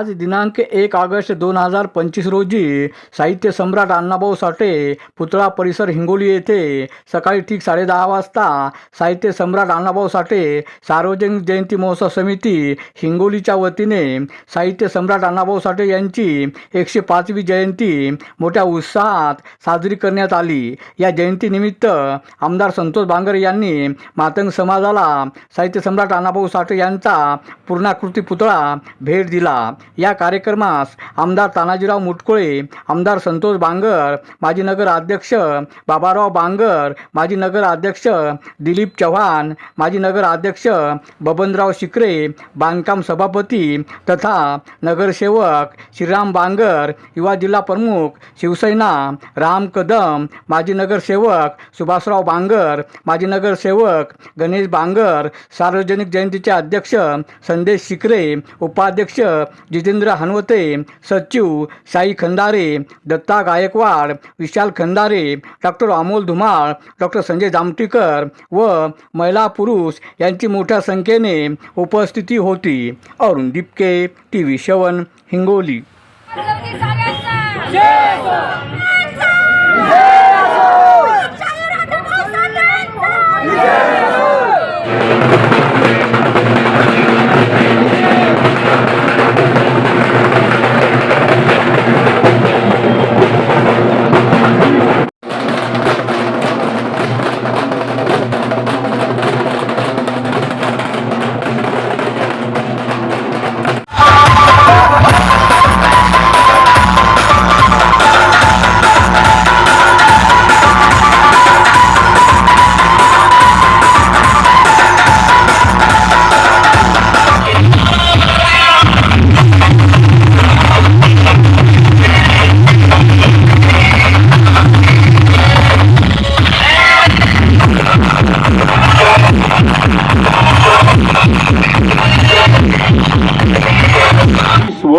आज दिनांक एक ऑगस्ट दोन हजार पंचवीस रोजी साहित्य सम्राट अण्णाभाऊ साठे पुतळा परिसर हिंगोली येथे सकाळी ठीक साडेदहा वाजता साहित्य सम्राट अण्णाभाऊ साठे सार्वजनिक जयंती महोत्सव समिती हिंगोलीच्या वतीने साहित्य सम्राट अण्णाभाऊ साठे यांची एकशे पाचवी जयंती मोठ्या उत्साहात साजरी करण्यात आली. या जयंतीनिमित्त आमदार संतोष बांगर यांनी मातंग समाजाला साहित्य सम्राट अण्णाभाऊ साठे यांचा पूर्णाकृती पुतळा भेट दिला. या कार्यक्रमास आमदार तानाजीराव मुटकुळे आमदार संतोष बांगर माजी नगर अध्यक्ष बाबाराव बांगर माजी नगर अध्यक्ष दिलीप चव्हाण माजी नगर अध्यक्ष बबनराव शिकरे बांधकाम सभापती तथा नगरसेवक श्रीराम बांगर युवा जिल्हा प्रमुख शिवसेना राम कदम माजी नगरसेवक सुभाषराव बांगर माजी नगरसेवक गणेश बांगर सार्वजनिक जयंतीचे अध्यक्ष संदेश शिकरे उपाध्यक्ष जितेंद्र हनवते सचिव साई खंदारे दत्ता गायकवाड विशाल खंदारे डॉक्टर अमोल धुमाळ डॉक्टर संजय जामटीकर व महिला पुरुष यांची मोठ्या संख्येने उपस्थिती होती. अरुण दिपके टी व्ही शवन हिंगोली.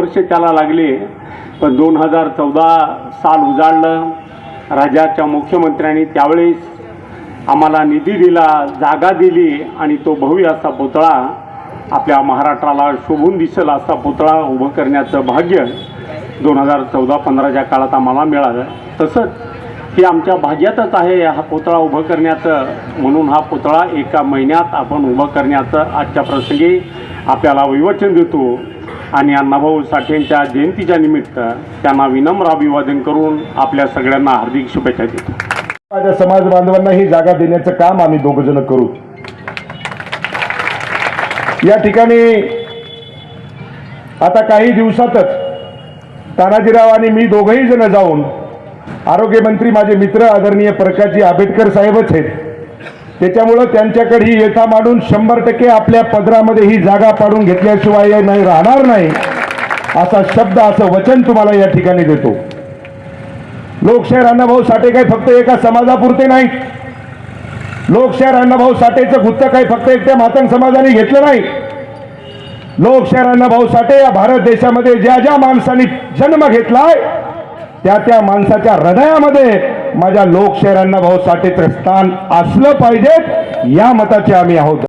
वर्ष त्याला लागले पण दोन हजार चौदा साल उजाडलं. राज्याच्या मुख्यमंत्र्यांनी त्यावेळेस आम्हाला निधी दिला जागा दिली आणि तो भव्य असा पुतळा आपल्या महाराष्ट्राला शोभून दिसेल असा पुतळा उभं करण्याचं भाग्य दोन हजार चौदा पंधराच्या काळात आम्हाला मिळालं. तसंच हे आमच्या भाग्यातच आहे हा पुतळा उभं करण्याचं. म्हणून हा पुतळा एका महिन्यात आपण उभं करण्याचं आजच्या प्रसंगी आपल्याला विवचन देतो. आणि अण्णाभाऊ साठेंच्या जयंतीच्या निमित्त त्यांना विनम्र अभिवादन करून आपल्या सगळ्यांना हार्दिक शुभेच्छा देतो. माझ्या समाज बांधवांना ही जागा देण्याचं काम आम्ही दोघ जण करू. या ठिकाणी आता काही दिवसातच तानाजीराव आणि मी दोघही जण जाऊन आरोग्यमंत्री माझे मित्र आदरणीय प्रकाशजी आंबेडकर साहेबच आहेत. त्याच्यामुळं त्यांच्याकडे ही येथा मांडून शंभर टक्के आपल्या पदरामध्ये ही जागा पाडून घेतल्याशिवाय नाही राहणार नाही. असा शब्द असं वचन तुम्हाला या ठिकाणी देतो. लोकशाहीर अण्णाभाऊ साठे काही फक्त एका समाजापुरते नाही. लोकशाहीर अण्णाभाऊ साठेचं गुत्त काही फक्त एकट्या मातंग समाजाने घेतलं नाही. लोकशाहीर अण्णाभाऊ साठे या भारत देशामध्ये ज्या ज्या माणसांनी जन्म घेतलाय त्या त्या माणसाच्या हृदयामध्ये माझ्या लोकशहरांना भाऊसाठी साठेचं स्थान असलं पाहिजे या मताचे आम्ही आहोत.